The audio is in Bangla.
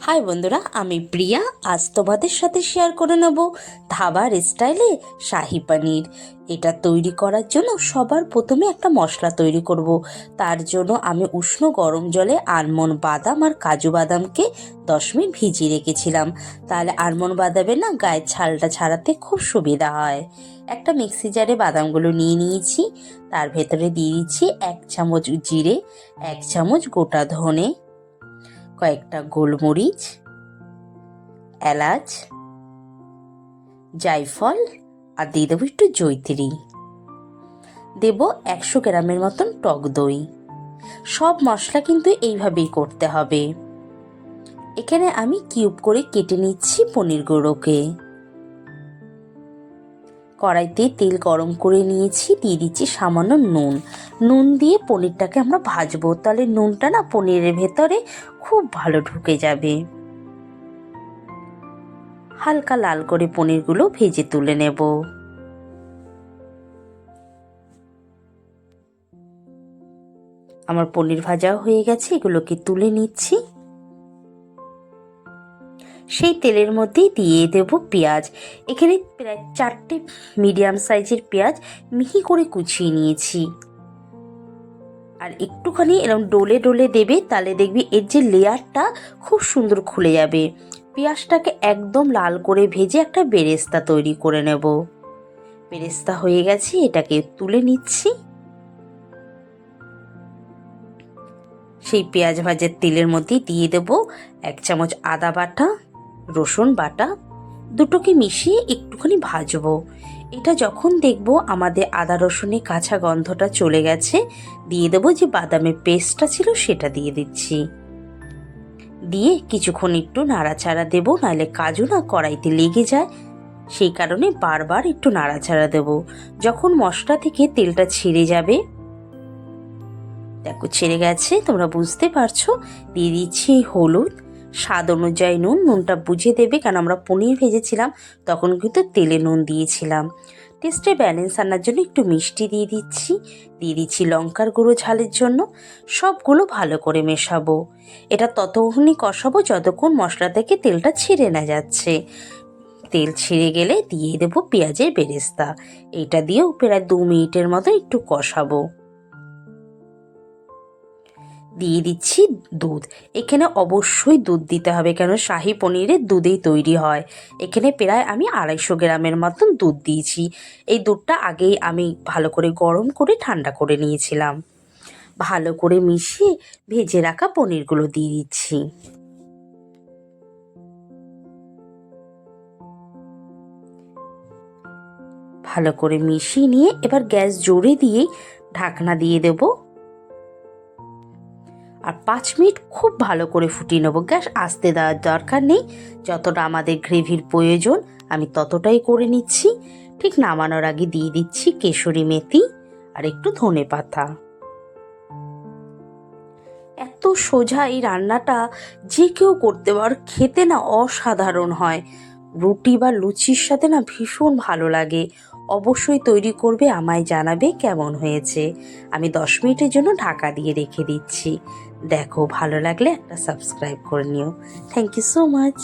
হাই বন্ধুরা, আমি প্রিয়া। আজ তোমাদের সাথে শেয়ার করে নেব ধাবার স্টাইলে শাহি পানির। এটা তৈরি করার জন্য সবার প্রথমে একটা মশলা তৈরি করব। তার জন্য আমি উষ্ণ গরম জলে আলমন্ড বাদাম আর কাজু বাদামকে দশ মিনিট ভিজিয়ে রেখেছিলাম। তাহলে আলমন্ড বাদামের না গায়ের ছালটা ছাড়াতে খুব সুবিধা হয়। একটা মিক্সি জারে বাদামগুলো নিয়ে নিয়েছি। তার ভেতরে দিয়ে দিচ্ছি এক চামচ জিরে, এক চামচ গোটা ধনে কয়েকটা গোলমরিচ, এলাচ, জায়ফল আর দিয়ে দেবো একটু জৈত্রী দেব একশো গ্রামের মতন টক দই। সব মশলা কিন্তু এইভাবেই করতে হবে। এখানে আমি কিউব করে কেটে নিচ্ছি পনির গুঁড়োকে। কড়াইতে তেল গরম করে নিয়েছি, দিয়ে দিচ্ছি সামান্য নুন। নুন দিয়ে পনিরটাকে আমরা ভাজবো। তাহলে নুনটা না পনিরের ভেতরে খুব ভালো ঢুকে যাবে। হালকা লাল করে পনিরগুলো ভেজে তুলে নেব। আমার পনির ভাজা হয়ে গেছে, এগুলোকে তুলে নিচ্ছি। সেই তেলের মধ্যেই দিয়ে দেব পেঁয়াজ। এখানে প্রায় চারটে মিডিয়াম সাইজের পেঁয়াজ মিহি করে কুচিয়ে নিয়েছি। আর একটুখানি এরকম ডোলে ডোলে দেবে, তাহলে দেখবি এর যে লেয়ারটা খুব সুন্দর খুলে যাবে। পেঁয়াজটাকে একদম লাল করে ভেজে একটা বেরেস্তা তৈরি করে নেব। বেরেস্তা হয়ে গেছে, এটাকে তুলে নিচ্ছি। সেই পেঁয়াজ ভাজার তেলের মধ্যে দিয়ে দেব এক চামচ আদা বাটা। রসুন, বাটা দুটোকে মিশিয়ে একটুখানি ভাজবো। এটা যখন দেখব আমাদের আদা রসুনের কাঁচা গন্ধটা চলে গেছে, দিয়ে দেবো যে বাদামের পেস্টটা ছিল সেটা দিয়ে দিচ্ছি। দিয়ে কিছুক্ষণ একটু নাড়াচাড়া দেবো, নাহলে কাজু না কড়াইতে লেগে যায়, সেই কারণে বারবার একটু নাড়াচাড়া দেবো। যখন মশলা থেকে তেলটা ছেড়ে যাবে, দেখো ছেড়ে গেছে, তোমরা বুঝতে পারছ, দিয়ে দিচ্ছি হলুদ স্বাদ অনুযায়ী নুন, নুনটা বুঝে দেবে, কারণ আমরা পনির ভেজেছিলাম, তখন কিন্তু তেলে নুন দিয়েছিলাম। টেস্টে ব্যালেন্স আনার জন্য একটু মিষ্টি দিয়ে দিচ্ছি দিয়ে দিচ্ছি লঙ্কার গুঁড়ো ঝালের জন্য, সবগুলো ভালো করে মেশাবো। এটা ততক্ষণই কষাবো যতক্ষণ মশলা থেকে তেলটা ছিঁড়ে না যাচ্ছে। তেল ছিঁড়ে গেলে দিয়ে দেবো পেঁয়াজের বেরেস্তা। এটা দিয়েও প্রায় দু মিনিটের মতো একটু কষাবো। দিয়ে দিচ্ছি দুধ। এখানে অবশ্যই দুধ দিতে হবে কেন? শাহি পনিরের দুধেই তৈরি হয়। এখানে প্রায় আমি আড়াইশো গ্রামের মতন দুধ দিয়েছি। এই দুধটা আগেই আমি ভালো করে গরম করে ঠান্ডা করে নিয়েছিলাম। ভালো করে মিশিয়ে ভেজে রাখা পনিরগুলো দিয়ে দিচ্ছি। ভালো করে মিশিয়ে নিয়ে এবার গ্যাস জোরে দিয়ে ঢাকনা দিয়ে দেবো। আর পাঁচ মিনিট খুব ভালো করে ফুটিয়ে নেব। গ্যাস, আসতে দেওয়ার দরকার নেই। যতটা আমাদের গ্রেভির প্রয়োজন, আমি ততটাই করে নিচ্ছি। ঠিক নামানোর আগে দিয়ে দিচ্ছি কেশরি মেথি আর একটু ধনে পাতা। এত সোজা এই রান্নাটা যে কেউ করতে পার, খেতে না অসাধারণ হয়। রুটি বা লুচির সাথে না ভীষণ ভালো লাগে। অবশ্যই তৈরি করবে, আমায় জানাবে কেমন হয়েছে। আমি দশ মিনিটের জন্য ঢাকা দিয়ে রেখে দিচ্ছি। দেখো ভালো লাগলে একটা সাবস্ক্রাইব করে নিও। Thank you so much